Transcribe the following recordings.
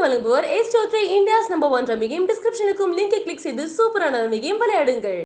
உங்களுக்கு வழங்குவோர் ஏஸ் சோத்ரி இந்தியாஸ் நம்பர் ஒன் ரமிகையும் டிஸ்கிரிப்ஷனுக்கும் லிங்கை கிளிக் செய்து சூப்பரான ரமிகையும் விளையாடுங்கள்.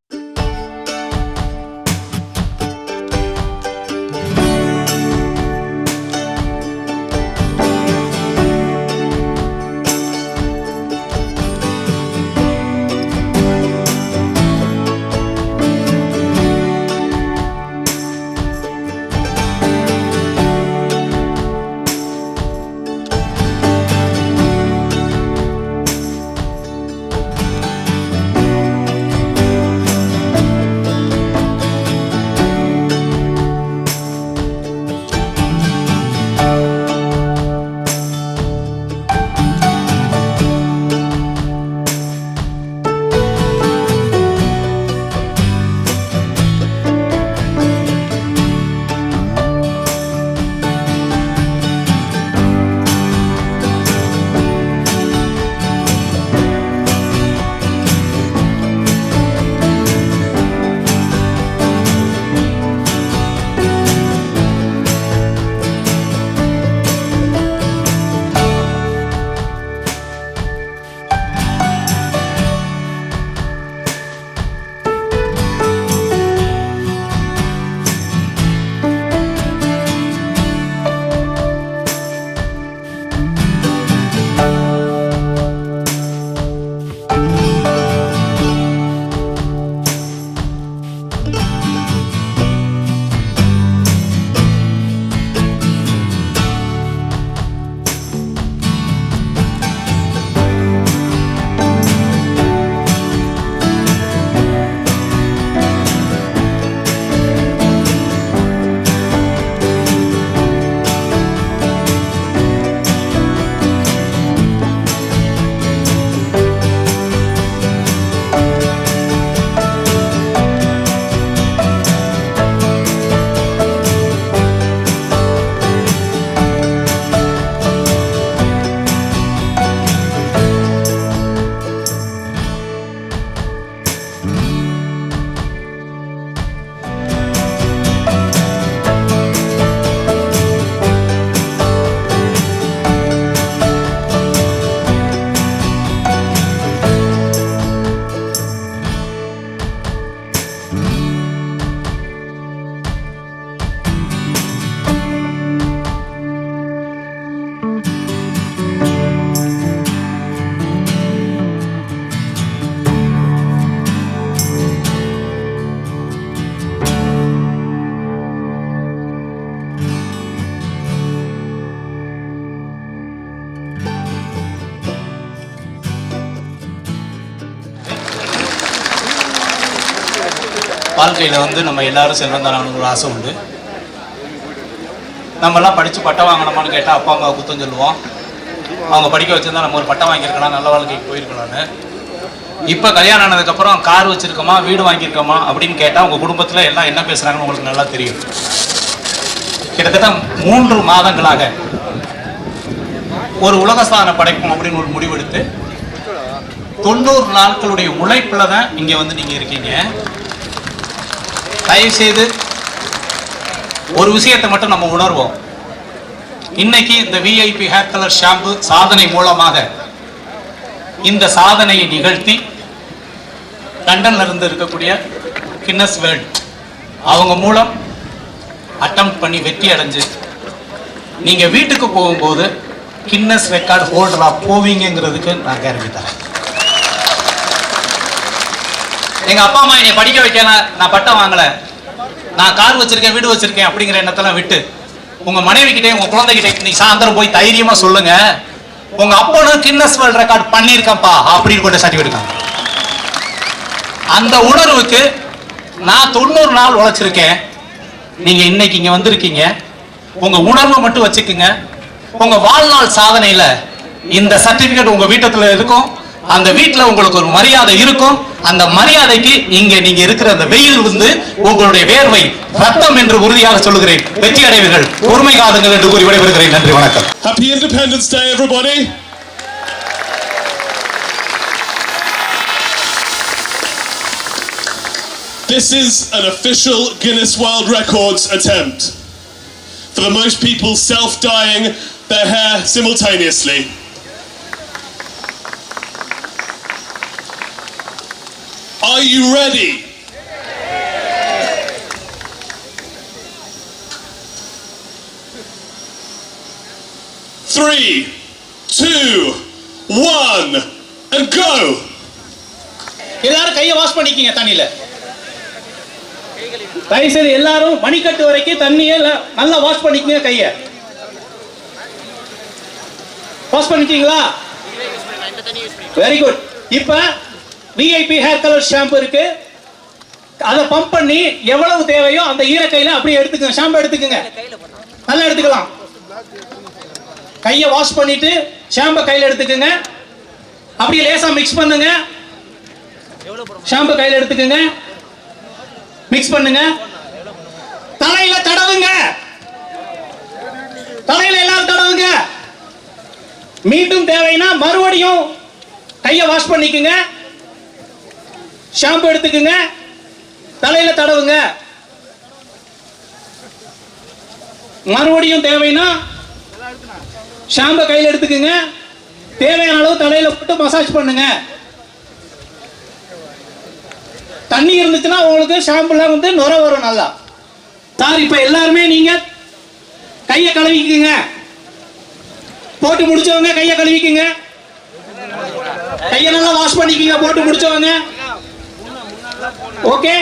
வாழ்க்கையில் வந்து நம்ம எல்லாரும் செல்வந்தாராகணும் ஒரு ஆசை உண்டு. நம்மலாம் படித்து பட்டம் வாங்கணுமான்னு கேட்டால் அப்பா அம்மா குத்தம் சொல்லுவோம். அவங்க படிக்க வச்சிருந்தா நம்ம ஒரு பட்டம் வாங்கியிருக்கலாம் நல்ல வாழ்க்கைக்கு போயிருக்கலாம்னு. இப்போ கல்யாணம் ஆனதுக்கப்புறம் கார் வச்சுருக்கோமா வீடு வாங்கியிருக்கோமா அப்படின்னு கேட்டால் உங்கள் குடும்பத்தில் எல்லாம் என்ன பேசுகிறாங்கன்னு உங்களுக்கு நல்லா தெரியும். கிட்டத்தட்ட மூன்று மாதங்களாக ஒரு உலக சாதனை படைக்கும் அப்படின்னு ஒரு முடிவெடுத்து தொண்ணூறு நாட்களுடைய உழைப்பில் தான் இங்கே வந்து நீங்கள் இருக்கீங்க. தயவு செய்து ஒரு விஷயத்தை மட்டும் நம்ம உணர்வோம். இன்னைக்கு இந்த விஐபி ஹேர் கலர் ஷாம்பு சாதனை மூலமாக இந்த சாதனையை நிகழ்த்தி லண்டன்ல இருந்து இருக்கக்கூடிய கின்னஸ் வேர்ல்ட் அவங்க மூலம் அட்டம் பண்ணி வெற்றி அடைஞ்சு நீங்க வீட்டுக்கு போகும்போது கின்னஸ் ரெக்கார்டு ஹோல்டரா போவீங்கிறதுக்கு நான் கேரண்டி தரேன். எங்க அப்பா அம்மா என்னை படிக்க வைக்கல நான் பட்டம் வாங்கல. நான் கார் வச்சிருக்கேன் வீடு வச்சிருக்கேன் அப்படிங்கிற எண்ணத்தெல்லாம் விட்டு உங்க மனைவி கிட்டே உங்க குழந்தைகிட்டே நீ சாயந்தரம் போய் தைரியமா சொல்லுங்க. உங்க அப்பனும் கின்னஸ் வேர்ல்ட் ரெக்கார்ட் பண்ணியிருக்கேன்ப்பா அப்படின்னு கூட சர்டிஃபிகேட் அந்த உணர்வுக்கு நான் தொண்ணூறு நாள் உழைச்சிருக்கேன். நீங்க இன்னைக்கு இங்க வந்திருக்கீங்க. உங்க உணர்வை மட்டும் வச்சுக்குங்க. உங்க வாழ்நாள் சாதனையில இந்த சர்டிபிகேட் உங்க வீட்டத்துல இருக்கும். அந்த வீட்டுல உங்களுக்கு ஒரு மரியாதை இருக்கும் அந்த மரியாதைக்கு இங்க நீங்க இருக்கிற அந்த வெயில் வந்து உங்களுடைய வேர்வை ரத்தம் என்று உறுதியாக சொல்லுகிறேன் வெற்றி அடைவீர்கள் பொறுமை காதுங்கள் என்று கூறி விடைபெறுகிறேன் நன்றி வணக்கம் Happy Independence Day, everybody! This is an official Guinness World Records attempt for the most people self dyeing their hair simultaneously. Are you ready? Three, two, one, and go! எல்லாரும் கையை வாஷ் பண்ணிக்கிங்க தண்ணியில தயவுசெய்து எல்லாரும் மணிக்கட்டு வரைக்கும் தண்ணியை நல்லா வாஷ் பண்ணிக்கங்க கையை வாஷ் பண்ணிட்டீங்களா வெரி குட் இப்போ விஐபி ஹேர் கலர் ஷாம்பு இருக்கு. அதை பம்ப் பண்ணி எவ்வளவு தேவையோ அந்த ஈரக்கையில அப்படியே எடுத்துக்கங்க. ஷாம்பு எடுத்துக்கங்க. நல்லா எடுத்துக்கலாம். கையை வாஷ் பண்ணிட்டு ஷாம்பை கையில் எடுத்துக்கங்க. அப்படியே லேசா மிக்ஸ் பண்ணுங்க. ஷாம்பு கையில் எடுத்துக்கங்க. மிக்ஸ் பண்ணுங்க. தலையில தடவுங்க. தலையில எல்லாரும் தடவுங்க. மீண்டும் தேவைன்னா மறுபடியும் கையை வாஷ் பண்ணிக்கங்க. ஷாம்பு எடுத்துக்கங்க. தலையில தடவுங்க. மறுபடியும் தேவைன்னா ஷாம்பை கையில் எடுத்துக்கங்க. தேவையான அளவு தலையில போட்டு மசாஜ் பண்ணுங்க. தண்ணி இருந்துச்சுன்னா உங்களுக்கு ஷாம்புலாம் வந்து நுர வரும் நல்லா. சார் இப்ப எல்லாருமே நீங்க கையை கழுவிக்குங்க. போட்டு முடிச்சவங்க கையை கழுவிக்குங்க. கையை நல்லா வாஷ் பண்ணிக்கங்க போட்டு முடிச்சவங்க. ஓகே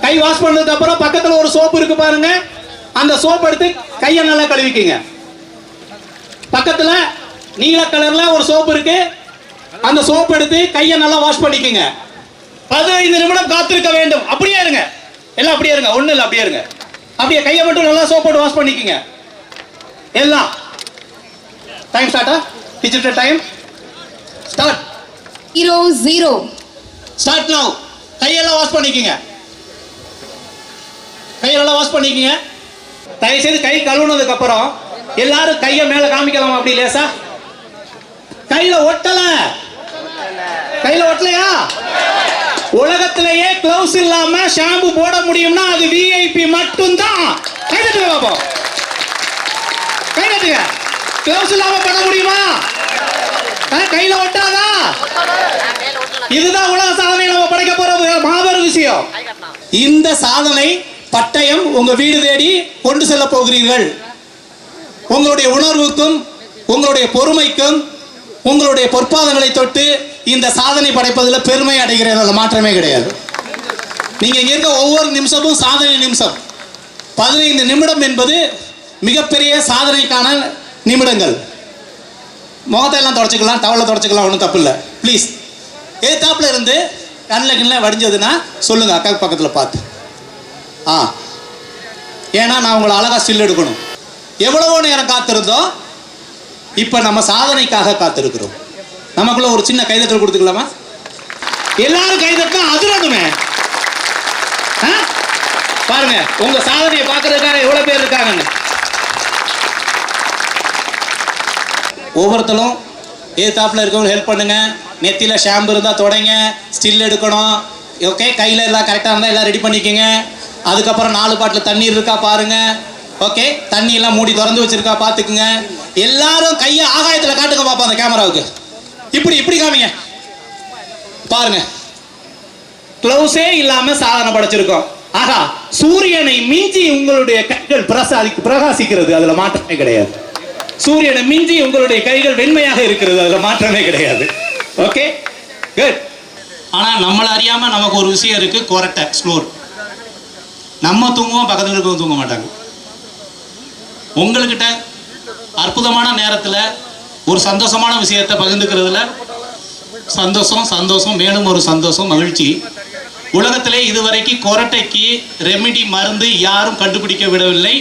கை வாஷ் பண்ணதுக்கு அப்புறம் பக்கத்துல ஒரு சோப்பு இருக்கு பாருங்க. அந்த சோப் எடுத்து கையை நல்லா கழுவிக்குங்க. பக்கத்துல நீல கலர்ல ஒரு சோப்பு இருக்கு. அந்த சோப் எடுத்து கையை நல்லா வாஷ் பண்ணிக்கங்க. பதினைந்து நிமிடம் காத்திருக்க வேண்டும். அப்படியே இருங்க. எல்லாம் அப்படியே இருங்க. ஒண்ணு இல்ல அப்படியே இருங்க. அப்படியே கையை மட்டும் நல்லா சோப் போட்டு வாஷ் பண்ணிக்கங்க. எல்லாம். Time ஸ்டார்ட்டா digital time start zero zero. Start now கையெல்லாம் வாஷ் பண்ணிக்கங்க. கையெல்லாம் வாஷ் பண்ணிக்கங்க. தயவு செய்து கை கழுவுனதுக்கு அப்புறம் எல்லாரும் கையை மேல காமிக்கலாமா அப்படி லேசா? கையில ஒட்டல. கையில ஒட்டலையா? உலகத்திலேயே க்ளவுஸ் இல்லாம ஷாம்பு போட முடியும்னா அது விஐபி மட்டும்தான். கைதட்டுங்க பாப்போம். கை கிளவுஸ் க்ளவுஸ் இல்லாம பண்ண முடியுமா? கையில ஒட்டாதா? இதுதான் உலக சாதனை நம்ம படைக்க போற மாபெரும் விஷயம். இந்த சாதனை பட்டயம் உங்க வீடு தேடி கொண்டு செல்ல போகிறீர்கள். உங்களுடைய உணர்வுக்கும் உங்களுடைய பொறுமைக்கும் உங்களுடைய பொற்பாதங்களை தொட்டு இந்த சாதனை படைப்பதில் பெருமை அடைகிறேன். மாற்றமே கிடையாது. நீங்க இங்க இருக்க ஒவ்வொரு நிமிஷமும் சாதனை நிமிஷம். பதினைந்து நிமிடம் என்பது மிகப்பெரிய சாதனைக்கான நிமிடங்கள். முகத்தை எல்லாம் தொடச்சிக்கலாம் டவலை தொடச்சிக்கலாம் ஒன்றும் தப்பு இல்லை. ப்ளீஸ் எதிர்த்தாப்பில் இருந்து கண்ணில் கிண்ணில் வடிஞ்சதுன்னா சொல்லுங்கள் அக்கா பக்கத்தில் பார்த்து. ஆ. ஏன்னா நான் உங்களை அழகாக ஸ்டில் எடுக்கணும். எவ்வளவோ நேரம் காத்திருந்தோம் இப்போ நம்ம சாதனைக்காக காத்திருக்கிறோம். நமக்குள்ள ஒரு சின்ன கைதட்டல் கொடுத்துக்கலாமா? எல்லாரும் கைதட்டினா அதிரணுமே. ஆ? பாருங்க உங்க சாதனையை பார்க்கறதுக்காக எவ்வளவு பேர் இருக்காங்கன்னு. ஒவ்வொருத்தரும் எதிர்த்தாப்புல இருக்கவங்க ஹெல்ப் பண்ணுங்கள் நெத்தியில் ஷாம்பு இருந்தால் தொடங்க. ஸ்டில் எடுக்கணும். ஓகே கையில் எல்லாம் கரெக்டாக இருந்தால் எல்லாம் ரெடி பண்ணிக்கோங்க. அதுக்கப்புறம் நாலு பாட்டில் தண்ணீர் இருக்கா பாருங்கள் ஓகே தண்ணியெல்லாம் மூடி திறந்து வச்சுருக்கா பார்த்துக்குங்க எல்லாரும் கையை ஆகாயத்தில் காட்டுங்க பார்ப்போம் அந்த கேமராவுக்கு. இப்படி இப்படி காமிங்க. பாருங்க. க்ளவுஸே இல்லாமல் சாதனை படைச்சிருக்கோம். ஆகா சூரியனை மிஞ்சி உங்களுடைய கைகள் பிரசாதி பிரகாசிக்கிறது. அதில் மாற்றமே கிடையாது. சூரியனை மிஞ்சி உங்களுடைய கைகள் வெண்மையாக இருக்கிறது அதுல மாற்றமே கிடையாது. ஓகே குட் ஆனா நம்மள அறியாம நமக்கு ஒரு விஷயம் இருக்கு கொரட்டை ஸ்னோர் நம்ம தூங்குவோம் பக்கத்துல இருக்கவங்க தூங்க மாட்டாங்க. உங்கள்கிட்ட அற்புதமான நேரத்துல ஒரு சந்தோஷமான விஷயத்தை பகிர்ந்துக்கிறதுல சந்தோஷம் சந்தோஷம் மேலும் ஒரு சந்தோஷம் மகிழ்ச்சி. உலகத்திலே இதுவரைக்கும் கொரட்டைக்கு ரெமிடி மருந்து யாரும் கண்டுபிடிக்க விடவில்லை.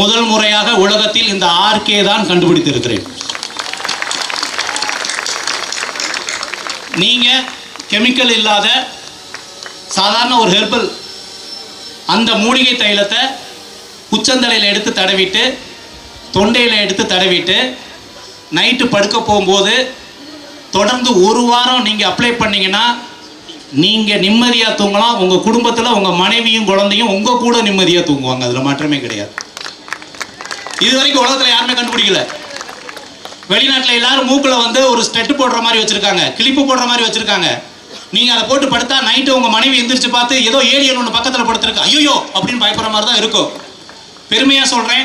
முதல் முறையாக உலகத்தில் இந்த ஆர்கே தான் கண்டுபிடித்திருக்கிறேன். நீங்க கெமிக்கல் இல்லாத சாதாரண ஒரு ஹெர்பல் அந்த மூலிகை தைலத்தை உச்சந்தலையில் எடுத்து தடவிட்டு தொண்டையில் எடுத்து தடவிட்டு நைட்டு படுக்க போகும்போது தொடர்ந்து ஒரு வாரம் நீங்கள் அப்ளை பண்ணீங்கன்னா நீங்கள் நிம்மதியாக தூங்கலாம். உங்கள் குடும்பத்தில் உங்கள் மனைவியும் குழந்தையும் உங்கள் கூட நிம்மதியாக தூங்குவாங்க. அதில் மாற்றமே கிடையாது. இது வரைக்கும் உலகத்தில் யாருமே கண்டுபிடிக்கல. வெளிநாட்டில் எல்லாரும் மூக்கில் வந்து ஒரு ஸ்டெட்டு போடுற மாதிரி வச்சுருக்காங்க. கிளிப்பு போடுற மாதிரி வச்சுருக்காங்க. நீங்கள் அதை போட்டு படுத்தா நைட்டு உங்கள் மனைவி எந்திரிச்சு பார்த்து ஏதோ ஏலியன் ஒன்று பக்கத்தில் படுத்துருக்கு. ஐயோ அப்படின்னு பயப்படுற மாதிரி தான் இருக்கும். பெருமையாக சொல்கிறேன்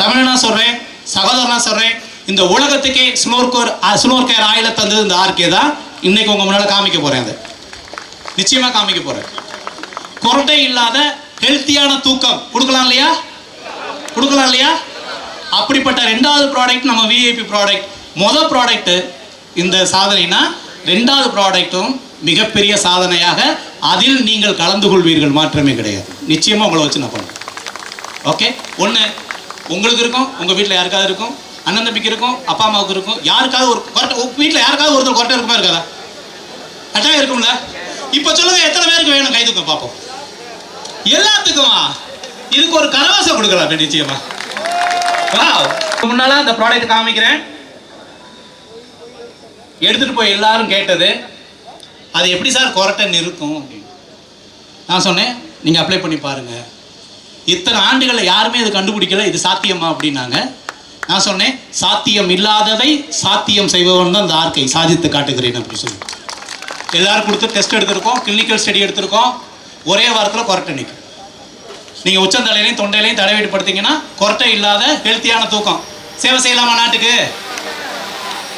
தமிழனா சொல்கிறேன் சகோதரனா சொல்கிறேன் இந்த உலகத்துக்கே ஸ்னோர்கோர் ஸ்னோர்கேர் ஆயில தந்தது இந்த ஆர்கே தான். இன்னைக்கு உங்கள் முன்னால் காமிக்க போகிறேன் அது. நிச்சயமாக காமிக்க போகிறேன் குரட்டை இல்லாத ஹெல்த்தியான தூக்கம். கொடுக்கலாம் இல்லையா? கொடுக்கலாம் இல்லையா? அப்படிப்பட்ட ரெண்டாவது ப்ராடக்ட் நம்ம விஐபி ப்ராடக்ட் மொதல் ப்ராடக்ட்டு இந்த சாதனைனா ரெண்டாவது ப்ராடக்ட்டும் மிகப்பெரிய சாதனையாக அதில் நீங்கள் கலந்து கொள்வீர்கள். மாற்றமே கிடையாது. நிச்சயமாக உங்களை வச்சு நான் பண்ணுறேன் ஓகே ஒன்று உங்களுக்கு இருக்கும் உங்கள் வீட்டில் யாருக்காவது இருக்கும் அண்ணன் தம்பிக்கு இருக்கும் அப்பா அம்மாவுக்கு இருக்கும் யாருக்காவது ஒரு கொரட்டை வீட்டில் யாருக்காவது ஒருத்தர் கொரட்டை இருக்குமா இருக்காதா? கட்டாயம் இருக்கும்ல? இப்போ சொல்லுங்க எத்தனை பேருக்கு வேணும்? கை தூக்கம் பார்ப்போம் எல்லாத்துக்குமா? இதுக்கு ஒரு கரவாசம் கொடுக்கலாம் நிச்சயமா. முன்னால அந்த ப்ராடக்ட் காமிக்கிறேன். எடுத்துட்டு போய் எல்லாரும் கேட்டது அது எப்படி சார் கொரட்டன் இருக்கும் அப்படின்னு. நான் சொன்னேன் நீங்க அப்ளை பண்ணி பாருங்க. இத்தனை ஆண்டுகளில் யாருமே இது கண்டுபிடிக்கல இது சாத்தியமா? அப்படின்னாங்க. நான் சொன்னேன் சாத்தியம் இல்லாததை சாத்தியம் செய்பவன் தான் இந்த ஆர்க்கை. சாதித்து காட்டுகிறேன் அப்படி சொல்லி. எல்லாரும் கொடுத்து டெஸ்ட் எடுத்திருக்கோம் கிளினிக்கல் ஸ்டடி எடுத்திருக்கோம். ஒரே வாரத்தில் குரட்டை நிற்கும் நீங்கள் உச்சந்தலையிலையும் தொண்டையிலையும் தடவிட்டு படுத்தீங்கன்னா கொரட்டை இல்லாத ஹெல்த்தியான தூக்கம். சேவை செய்யலாமா நாட்டுக்கு?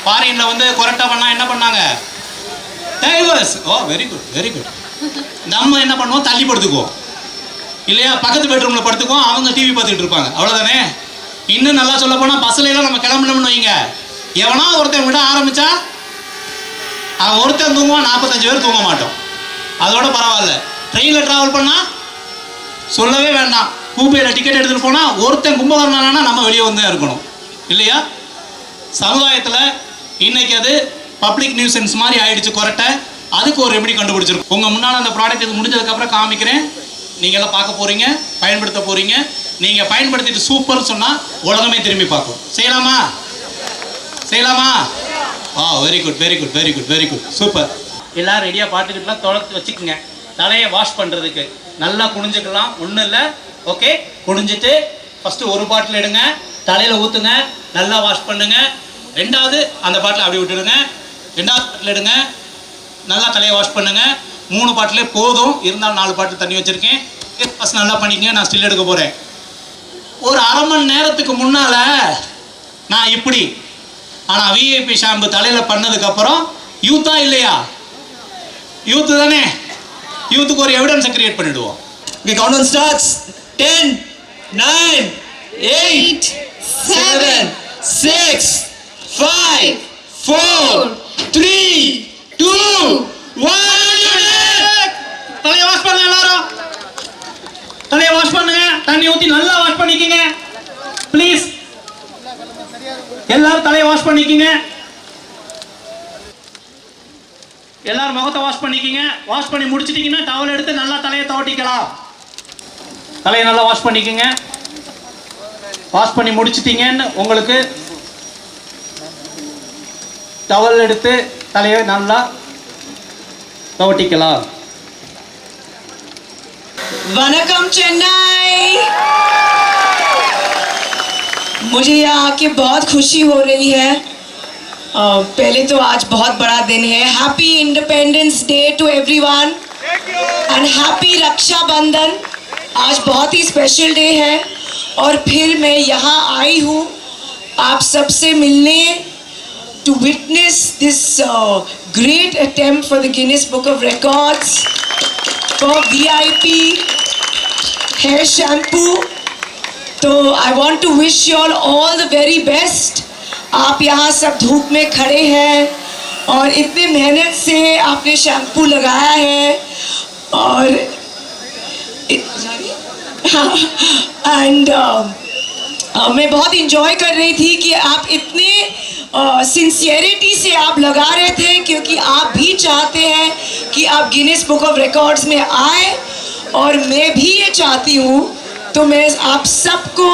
ஃபாரின்ல வந்து கொரட்டை பண்ணா என்ன பண்ணாங்க? Divorce oh very good very good நம்ம என்ன பண்ணுவோம்? தள்ளி படுத்துக்குவோம். இல்லையா? பக்கத்து பெட்ரூம்ல படுத்துக்குவோம். அவங்க டிவி பார்த்துட்டு இருப்பாங்க. அவ்வளோதானே இன்னும் நல்லா சொல்ல போனால் பஸ்ல எல்லாம் நம்ம கிளம்பணும்னு வைங்க. எவனா ஒருத்தன் விட ஆரம்பிச்சா அவன் ஒருத்தன் தூங்குவான் நாற்பத்தஞ்சு பேர் தூங்க மாட்டோம். அதோட பரவாயில்ல. ட்ரெயினில் ட்ராவல் பண்ணால் சொல்லவே வேண்டாம். கூப்பையில் டிக்கெட் எடுத்துகிட்டு போனால் ஒருத்தன் கும்பகர்ணனா நம்ம வெளியே வந்து தான் இருக்கணும். இல்லையா? சமுதாயத்தில் இன்னைக்கு அது பப்ளிக் நியூசன்ஸ் மாதிரி ஆயிடுச்சு கொரட்டை. அதுக்கு ஒரு ரெமெடி கண்டுபிடிச்சிருக்கும்? உங்கள் முன்னால் அந்த ப்ராடக்ட் இது முடிஞ்சதுக்கப்புறம் காமிக்கிறேன். நீங்கள் எல்லாம் பார்க்க போகிறீங்க பயன்படுத்த போகிறீங்க நீங்கள் பயன்படுத்திட்டு சூப்பர்னு சொன்னால் உலகமே திரும்பி பார்க்கும். செய்யலாமா? செய்யலாமா? ஆ very good very good very good very good super எல்லாம் ரெடியாக பார்த்துக்கிட்டுலாம் தொடர்த்து வச்சுக்கோங்க. தலையை வாஷ் பண்ணுறதுக்கு நல்லா குனிஞ்சுக்கலாம். ஒன்றும் இல்லை. ஓகே குனிஞ்சிட்டு ஃபஸ்ட்டு ஒரு பாட்டில் எடுங்க. தலையில் ஊற்றுங்க நல்லா வாஷ் பண்ணுங்க. ரெண்டாவது அந்த பாட்டில் அப்படி விட்டுடுங்க. ரெண்டாவது பாட்டில் எடுங்க. நல்லா தலையை வாஷ் பண்ணுங்க. மூணு பாட்டிலே போதும். இருந்தாலும் நாலு பாட்டில் தண்ணி வச்சுருக்கேன். ஃபஸ்ட் நல்லா பண்ணிக்கங்க. நான் ஸ்டில் எடுக்க போகிறேன் ஒரு அரை மணி நேரத்துக்கு முன்னால் நான் இப்படி. ஆனால் விஐபி ஷாம்பு தலையில் பண்ணதுக்கப்புறம் யூத்தா இல்லையா? யூத்து தானே? யூத்துக்கு ஒரு எவிடன்ஸை கிரியேட் பண்ணிடுவோம். Okay, countdown starts. 10, 9, 8, 7, 6, 5, 4, 3, 2, 1. தலையை வாஷ் பண்ணுங்க எல்லாரும். தலையை வாஷ் பண்ணுங்க. தண்ணி ஊற்றி நல்லா வாஷ் பண்ணிக்கங்க. ப்ளீஸ் எல்லாரும் தலையை வாஷ் பண்ணிக்கங்க. எல்லாரும் முகத்தை வாஷ் பண்ணிக்கங்க வாஷ் பண்ணி முடிச்சிட்டீங்கன்னா டவல் எடுத்து நல்லா தலையை துவட்டிக்கலாம் தலையை நல்லா வாஷ் பண்ணிக்கங்க வாஷ் பண்ணி முடிச்சிட்டீங்கன்னு உங்களுக்கு டவல் எடுத்து தலையை நல்லா துவட்டிக்கலாம் Vanakkam Chennai. मुझे यहाँ आके बहुत खुशी हो रही है पहले तो आज बहुत बड़ा दिन है। Happy independence day to everyone and happy Rakshabandhan आज बहुत ही स्पेशल डे है। और फिर मैं यहाँ आई हूँ। आप सबसे मिलने to witness this uh, great attempt for the Guinness Book of Records for VIP hair shampoo. तो I want to wish you all all the very best आप यहाँ सब धूप में खड़े हैं और इतने मेहनत से आपने शैम्पू लगाया है और एंड uh, मैं बहुत इंजॉय कर रही थी कि आप इतने सिंसियरिटी से आप लगा रहे थे क्योंकि आप भी चाहते हैं कि आप गिनेस बुक ऑफ़ रिकॉर्ड्स में आए और मैं भी ये चाहती हूँ। तो मैं आप सबको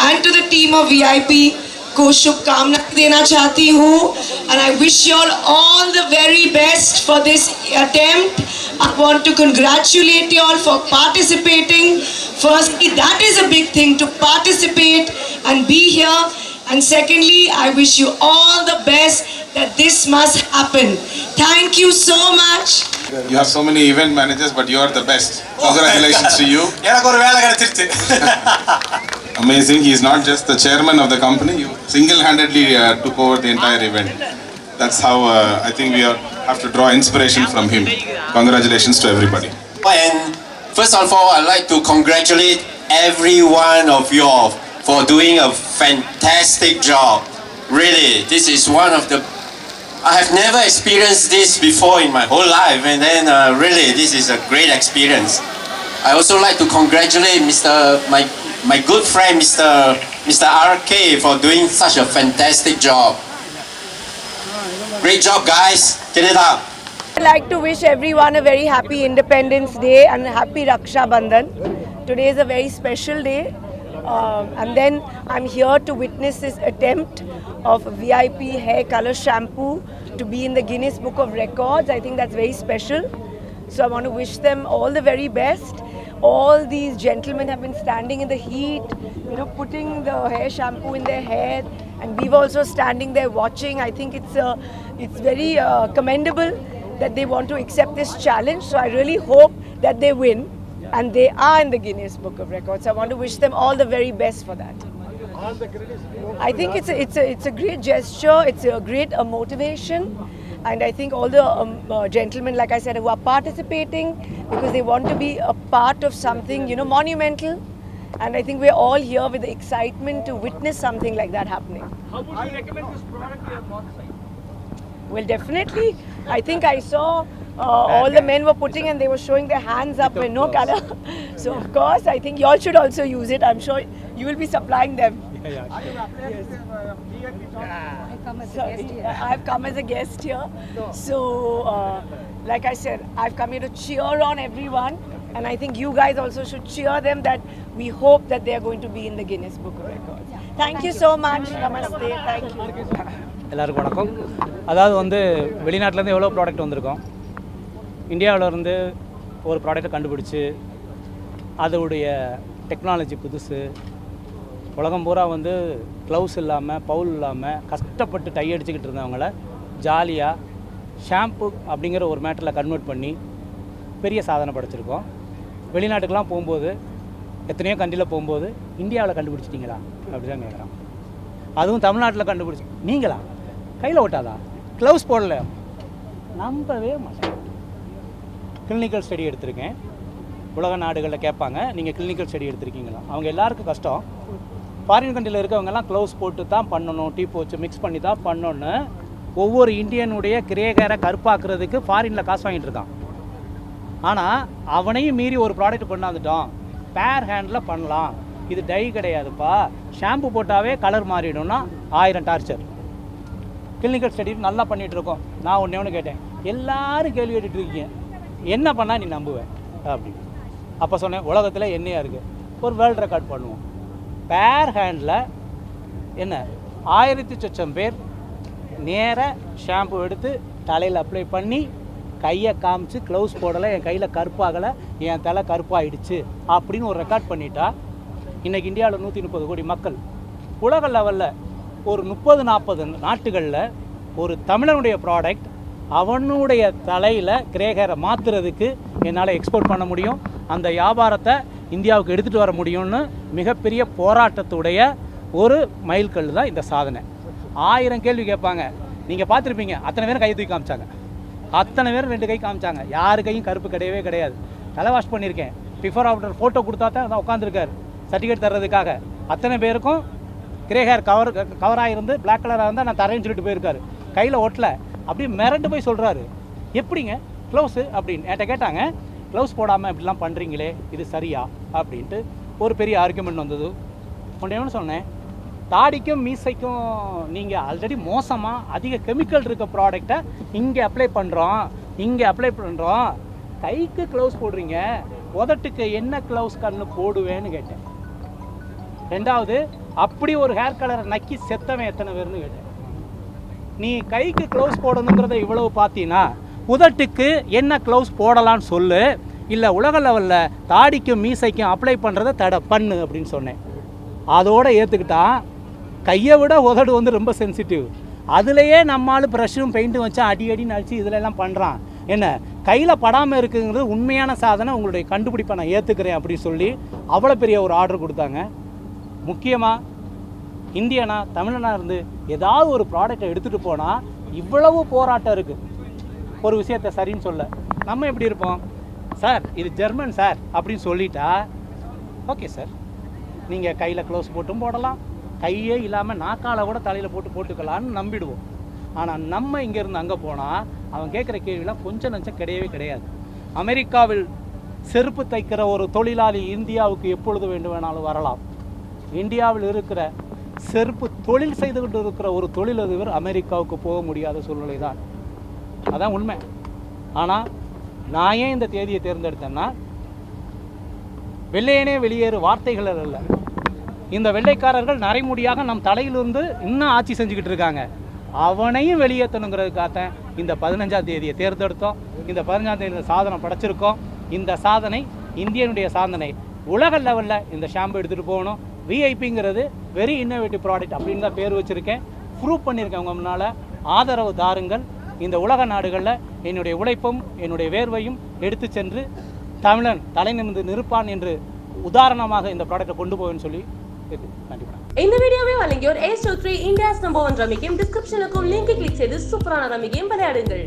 and to the team of VIP को शुभकामना देना चाहती हूँ and I wish you all all the very best for this attempt I want to congratulate you all for participating. Firstly, that is a big thing to participate and be here. And secondly, I wish you all the best that this must happen. Thank you so much. You have so many event managers, but you are the best. Congratulations to you. amazing. He's not just the chairman of the company, you single-handedly uh, took over the entire event. That's how uh, I think we are, have to draw inspiration from him. Congratulations to everybody. And first of all, I'd like to congratulate every one of you all for doing a fantastic job. Really, this is one of the I have never experienced this before in my whole life, and then uh, really, this is a great experience. I also like to congratulate Mr. Mike my good friend Mr. Mr. RK for doing such a fantastic job. Great job, guys. Get it up. I'd like to wish everyone a very happy Independence Day and happy Raksha Bandhan. Today is a very special day. Um, and then I'm here to witness this attempt of VIP hair color shampoo to be in the Guinness Book of Records. I think that's very special. So I want to wish them all the very best. All these gentlemen have been standing in the heat, you know, putting the hair shampoo in their hair, and we've also standing there watching. I think it's uh, it's very uh, commendable that they want to accept this challenge. So I really hope that they win, and they are in the Guinness Book of Records. I want to wish them all the very best for that. I think it's a, it's a, it's a great gesture. It's a great uh, motivation. And I think all the um, uh, gentlemen, like I said, who are participating because they want to be a part of something, you know, monumental. And I think we're all here with the excitement to witness something like that happening. How would you recommend this product to your Well, definitely. I think I saw uh, all the men were putting and they were showing their hands up with no color. so, of course, I think you all should also use it. I'm sure you will be supplying them. Sorry, I've come as a guest here. So, uh, like I said, I've come here to cheer on everyone, and I think you guys also should cheer them. That we hope that they are going to be in the Guinness Book of Records. Thank you so much. Namaste. Thank you. எல்லாருக்கும் வணக்கம் அதாவது வந்து வெளிநாட்டிலேருந்து எவ்வளோ product வந்திருக்கோம் இந்தியாவில் இருந்து ஒரு ப்ராடக்ட்டை கண்டுபிடிச்சி அதோடைய டெக்னாலஜி புதுசு உலகம் பூரா வந்து க்ளவுஸ் இல்லாமல் பவுல் இல்லாமல் கஷ்டப்பட்டு டை அடிச்சுக்கிட்டு இருந்தவங்கள ஜாலியாக ஷாம்பு அப்படிங்கிற ஒரு மேட்டரில் கன்வெர்ட் பண்ணி பெரிய சாதனை படைச்சிருக்கோம். வெளிநாட்டுக்கெலாம் போகும்போது எத்தனையோ கண்ட்ரியில் போகும்போது இந்தியாவில் கண்டுபிடிச்சிட்டிங்களா? அப்படி தான் கேட்குறான் அதுவும் தமிழ்நாட்டில் கண்டுபிடிச்சி நீங்களா? கையில் ஓட்டாதா க்ளவுஸ் போடல. நம்பவே மாட்டேன். கிளினிக்கல் ஸ்டடி எடுத்திருக்கேன். உலக நாடுகளில் கேட்பாங்க நீங்கள் கிளினிக்கல் ஸ்டடி எடுத்திருக்கீங்களா? அவங்க எல்லாருக்கும் கஷ்டம். ஃபாரின் கண்ட்ரியில் இருக்கவங்கெல்லாம் க்ளவுஸ் போட்டு தான் பண்ணணும் டீ வச்சு மிக்ஸ் பண்ணி தான் பண்ணணும்னு ஒவ்வொரு இந்தியனுடைய கிரேகரை கருப்பாக்குறதுக்கு ஃபாரினில் காசு வாங்கிட்டு இருக்கான். ஆனால் அவனையும் மீறி ஒரு ப்ராடக்ட் கொண்டாந்துட்டோம். பேர் ஹேண்டில் பண்ணலாம். இது டை கிடையாதுப்பா. ஷாம்பு போட்டாவே கலர் மாறிடும்னா ஆயிரம் டார்ச்சர் கிளினிக்கல் ஸ்டடி நல்லா பண்ணிகிட்ருக்கோம் இருக்கோம். நான் ஒன்றே ஒன்று கேட்டேன். எல்லாரும் கேள்வி கேட்டுட்ருக்கீங்க என்ன பண்ணால் நீ நம்புவேன் அப்படி அப்போ சொன்னேன் உலகத்தில் என்னையாக இருக்குது ஒரு வேர்ல்டு ரெக்கார்ட் பண்ணுவோம். பேர் ஹேண்டில் என்ன ஆயிரத்தி சொச்சம் பேர் நேராக ஷாம்பு எடுத்து தலையில் அப்ளை பண்ணி கையை காமிச்சு க்ளவுஸ் போடலை என் கையில் கருப்பாகலை என் தலை கருப்பாயிடுச்சு அப்படின்னு ஒரு ரெக்கார்ட் பண்ணிட்டா இன்றைக்கி இந்தியாவில் நூற்றி முப்பது கோடி மக்கள். உலக லெவலில் ஒரு முப்பது நாற்பது நாட்டுகளில் ஒரு தமிழனுடைய ப்ராடக்ட் அவனுடைய தலையில் கிரேகரை மாற்றுறதுக்கு என்னால் எக்ஸ்போர்ட் பண்ண முடியும். அந்த வியாபாரத்தை இந்தியாவுக்கு எடுத்துகிட்டு வர முடியும்னு மிகப்பெரிய போராட்டத்துடைய ஒரு மைல்கல் தான் இந்த சாதனை. ஆயிரம் கேள்வி கேட்பாங்க. நீங்கள் பார்த்துருப்பீங்க. அத்தனை பேரும் கை தூக்கி காமிச்சாங்க. அத்தனை பேரும் ரெண்டு கை காமிச்சாங்க. யாரு கையும் கருப்பு கிடையவே கிடையாது. தலை வாஷ் பண்ணியிருக்கேன். பிஃபோர் ஆஃப்டர் ஃபோட்டோ கொடுத்தா தான் அதான் உட்காந்துருக்காரு சர்டிஃபிகேட் தர்றதுக்காக. அத்தனை பேருக்கும் கிரே ஹேர் கவர் கவராக இருந்து பிளாக் கலராக இருந்தால் நான் தரேன்னு சொல்லிட்டு போயிருக்காரு. கையில் ஒட்டலை. அப்படியே மிரண்டு போய் சொல்கிறாரு எப்படிங்க? க்ளோஸு அப்படின்னு என்கிட்ட கேட்டாங்க. க்ளவுஸ் போடாமல் இப்படிலாம் பண்ணுறீங்களே இது சரியா? அப்படின்ட்டு ஒரு பெரிய ஆர்குமெண்ட் வந்தது. ஒன்றே ஒன்று சொன்னேன்? தாடிக்கும் மீசைக்கும் நீங்கள் ஆல்ரெடி மோசமாக அதிக கெமிக்கல் இருக்க ப்ராடக்டை இங்கே அப்ளை பண்ணுறோம் இங்கே அப்ளை பண்ணுறோம் கைக்கு க்ளவுஸ் போடுறீங்க உதட்டுக்கு என்ன க்ளவுஸ் கண்ணு போடுவேன்னு கேட்டேன். ரெண்டாவது அப்படி ஒரு ஹேர் கலரை நக்கி செத்தவன் எத்தனை பேர்னு கேட்டேன். நீ கைக்கு க்ளவுஸ் போடணுங்கிறத இவ்வளவு பார்த்தீங்கன்னா உதட்டுக்கு என்ன க்ளவுஸ் போடலான்னு சொல்லு இல்லை உலக லெவலில் தாடிக்கும் மீசைக்கும் அப்ளை பண்ணுறதை தடை பண்ணு அப்படின்னு சொன்னேன். அதோட ஏற்றுக்கிட்டான் கையை விட உதடு வந்து ரொம்ப சென்சிட்டிவ் அதுலேயே நம்மளால் ப்ரஷ்ஷும் பெயிண்ட்டும் வச்சா அடி அடி நடிச்சு இதில் எல்லாம் பண்ணுறான் என்ன? கையில் படாமல் இருக்குங்கிறது உண்மையான சாதனை உங்களுடைய கண்டுபிடிப்பை நான் ஏற்றுக்கிறேன் அப்படின்னு சொல்லி அவ்வளோ பெரிய ஒரு ஆர்டர் கொடுத்தாங்க. முக்கியமாக இந்தியனா தமிழனா இருந்து ஏதாவது ஒரு ப்ராடக்டை எடுத்துகிட்டு போனால் இவ்வளவு போராட்டம் இருக்குது ஒரு விஷயத்த சரின்னு சொல்ல. நம்ம எப்படி இருப்போம்? சார் இது ஜெர்மன் சார் அப்படின்னு சொல்லிட்டா ஓகே சார். நீங்கள் கையில் க்ளோஸ் போட்டும் போடலாம். கையே இல்லாமல் நாக்கால கூட தலையில் போட்டு போட்டுக்கலான்னு நம்பிடுவோம். ஆனால் நம்ம இங்கேருந்து அங்கே போனால் அவன் கேட்குற கேள்விலாம் கொஞ்சம் நஞ்சம் கிடையவே கிடையாது. அமெரிக்காவில் செருப்பு தைக்கிற ஒரு தொழிலாளி இந்தியாவுக்கு எப்பொழுது வேண்டும் வேணாலும் வரலாம். இந்தியாவில் இருக்கிற செருப்பு தொழில் செய்து கொண்டு இருக்கிற ஒரு தொழிலதிபர் அமெரிக்காவுக்கு போக முடியாத சூழ்நிலை தான் அதான் உண்மை. ஆனால் நான் ஏன் இந்த தேதியை தேர்ந்தெடுத்தேன்னா வெள்ளையனே வெளியேறு வார்த்தைகள் அல்ல. இந்த வெள்ளைக்காரர்கள் நரைமுடியாக நம் தலையிலிருந்து இன்னும் ஆட்சி செஞ்சுக்கிட்டு இருக்காங்க. அவனையும் வெளியேற்றணுங்கிறதுக்காகத்தான் இந்த பதினஞ்சாம் தேதியை தேர்ந்தெடுத்தோம். இந்த பதினஞ்சாம் தேதி சாதனை படைச்சிருக்கோம். இந்த சாதனை இந்தியனுடைய சாதனை. உலக லெவலில் இந்த ஷாம்பு எடுத்துகிட்டு போகணும். விஐபிங்கிறது வெரி இன்னோவேட்டிவ் ப்ராடக்ட் அப்படின்னு தான் பேர் வச்சுருக்கேன். ப்ரூவ் பண்ணியிருக்கேன் உங்கள் முன்னால். ஆதரவு தாருங்கள். இந்த உலக நாடுகளில் என்னுடைய உழைப்பும் என்னுடைய வேர்வையும் எடுத்து சென்று தமிழன் தலை நிமிர்ந்து நிற்பான் என்று உதாரணமாக இந்த ப்ராடக்ட்டை கொண்டு போவேன்னு சொல்லி இந்த வீடியோவை வழங்கியோர் ace three India's number one rummy game டிஸ்கிரிப்ஷனுக்கும் லிங்கை கிளிக் செய்து சூப்பரான ரம்மி கேம் விளையாடுங்கள்.